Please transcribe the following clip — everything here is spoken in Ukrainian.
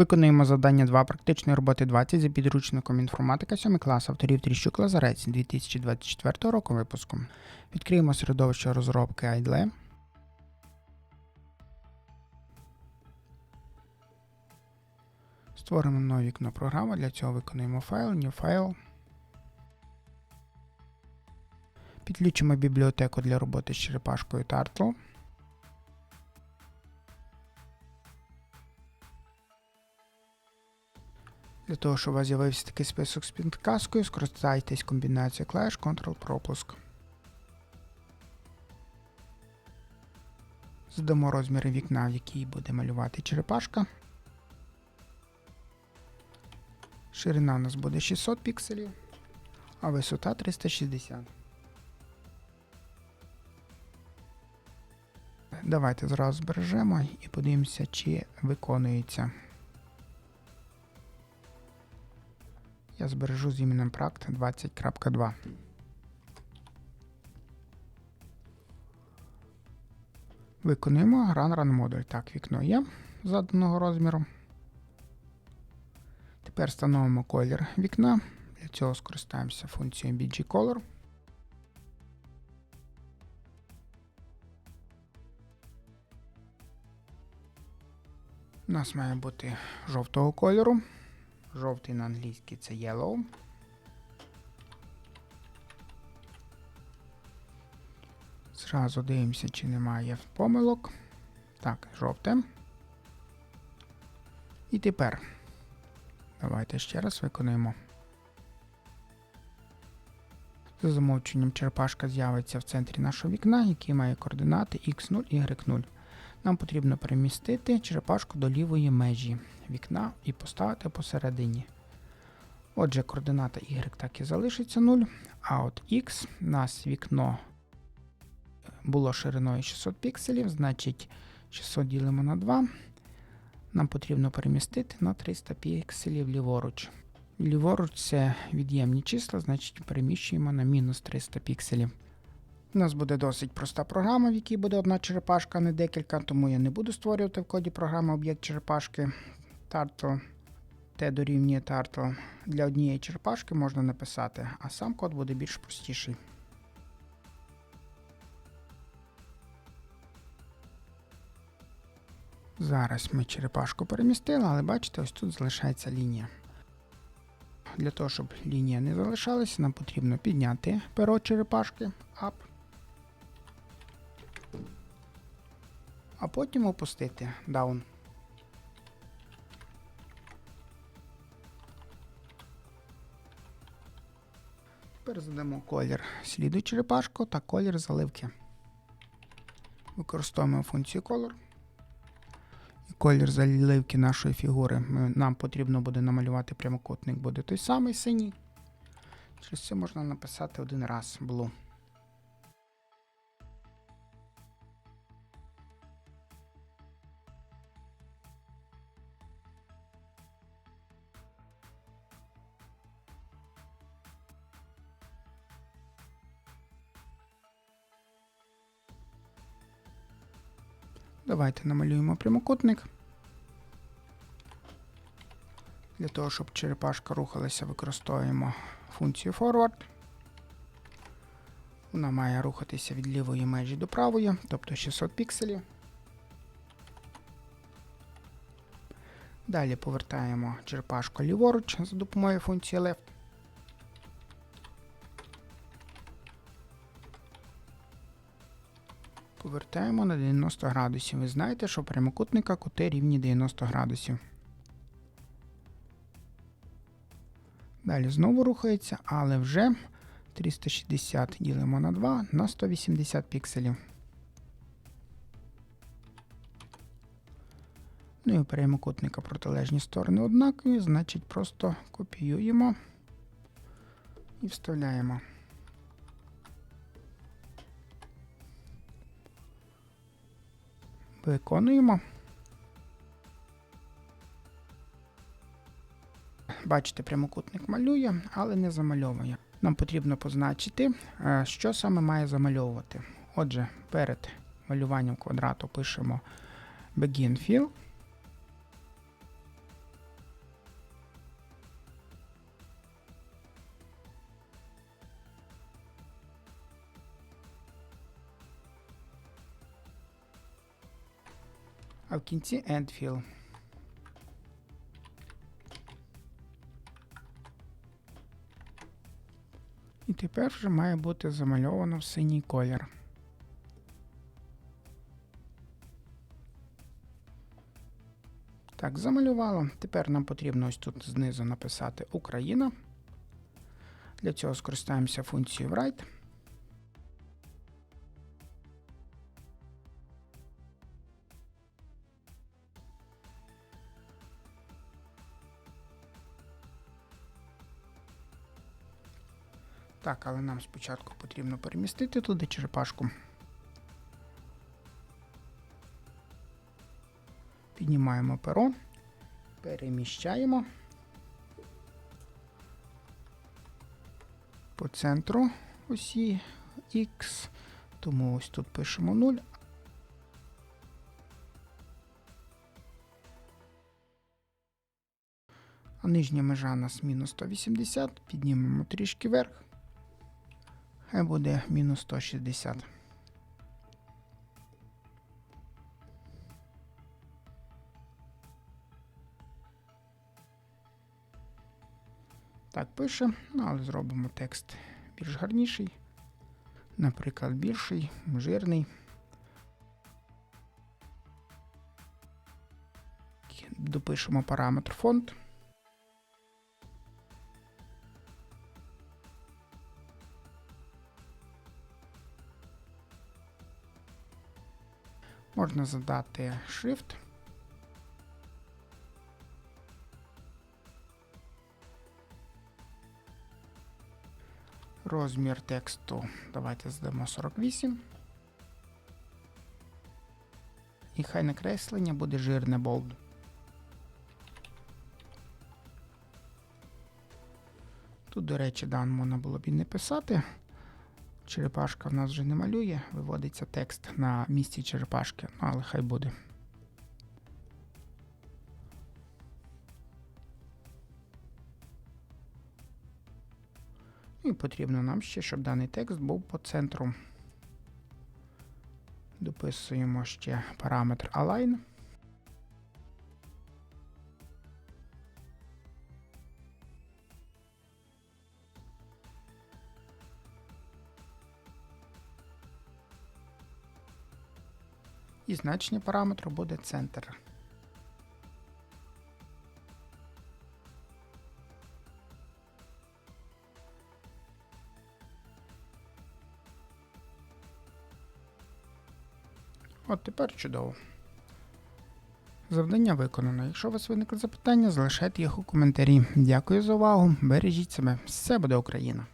Виконуємо завдання 2 практичної роботи 20 за підручником інформатика 7 клас авторів Тріщук Лазарець 2024 року випуску. Відкриємо середовище розробки IDLE. Створимо нове вікно програми. Для цього виконуємо файл, New File. Підключимо бібліотеку для роботи з черепашкою Turtle. Для того, щоб у вас з'явився такий список з підказкою, скористайтесь комбінацією клавіш Ctrl-пропуск. Задамо розміри вікна, в якій буде малювати черепашка. Ширина у нас буде 600 пікселів, а висота 360. Давайте зразу збережемо і подивимося, чи виконується. Я збережу з іменем Практ 20.2. Виконуємо Run Run модуль. Так, вікно є заданого розміру. Тепер встановимо колір вікна. Для цього скористаємося функцією BG Color. У нас має бути жовтого кольору. Жовтий на англійській це yellow. Зразу дивимося, чи немає помилок. Так, жовте. І тепер давайте ще раз виконуємо. За замовченням черепашка з'явиться в центрі нашого вікна, який має координати x0, y0. Нам потрібно перемістити черепашку до лівої межі вікна і поставити посередині. Отже, координата y так і залишиться 0, а от x у нас вікно було шириною 600 пікселів, значить 600 ділимо на 2. Нам потрібно перемістити на 300 пікселів ліворуч. Ліворуч це від'ємні числа, значить переміщуємо на мінус 300 пікселів. У нас буде досить проста програма, в якій буде одна черепашка, а не декілька, тому я не буду створювати в коді програми об'єкт черепашки Turtle. T дорівнює Turtle. Для однієї черепашки можна написати, а сам код буде більш простіший. Зараз ми черепашку перемістили, але бачите, ось тут залишається лінія. Для того, щоб лінія не залишалася, нам потрібно підняти перо черепашки up. А потім опустити down. Тепер задамо колір сліду черепашку та колір заливки. Використовуємо функцію color. І колір заливки нашої фігури нам потрібно буде намалювати прямокутник, буде той самий синій. Через це можна написати один раз blue. Давайте намалюємо прямокутник. Для того, щоб черепашка рухалася, використовуємо функцію forward. Вона має рухатися від лівої межі до правої, тобто 600 пікселів. Далі повертаємо черепашку ліворуч за допомогою функції left. Повертаємо на 90 градусів. Ви знаєте, що прямокутника кути рівні 90 градусів. Далі знову рухається, але вже 360 ділимо на 2 на 180 пікселів. Ну і у прямокутника протилежні сторони однакові, значить просто копіюємо і вставляємо. Виконуємо. Бачите, прямокутник малює, але не замальовує. Нам потрібно позначити, е, що саме має замальовувати. Отже, перед малюванням квадрату пишемо begin fill. Кінці end. І тепер вже має бути замальовано в синій колір. Так, замалювало. Тепер нам потрібно ось тут знизу написати Україна. Для цього скористаємося функцією write. Так, але нам спочатку потрібно перемістити туди черепашку. Піднімаємо перо, переміщаємо по центру осі X, тому ось тут пишемо 0. А нижня межа у нас мінус 180, піднімемо трішки вверх. Хай буде мінус 160. Так пише, ну але зробимо текст більш гарніший. Наприклад, більший, жирний. Допишемо параметр фонд. Можна задати Shift. Розмір тексту давайте задамо 48. І хай накреслення буде жирне болд. Тут, до речі, дан можна було б і не писати. Черепашка в нас вже не малює, виводиться текст на місці черепашки, ну, але хай буде. І потрібно нам ще, щоб даний текст був по центру. Дописуємо ще параметр align. І значення параметру буде центр. От тепер чудово. Завдання виконано. Якщо у вас виникли запитання, залишайте їх у коментарі. Дякую за увагу. Бережіть себе. Все буде Україна!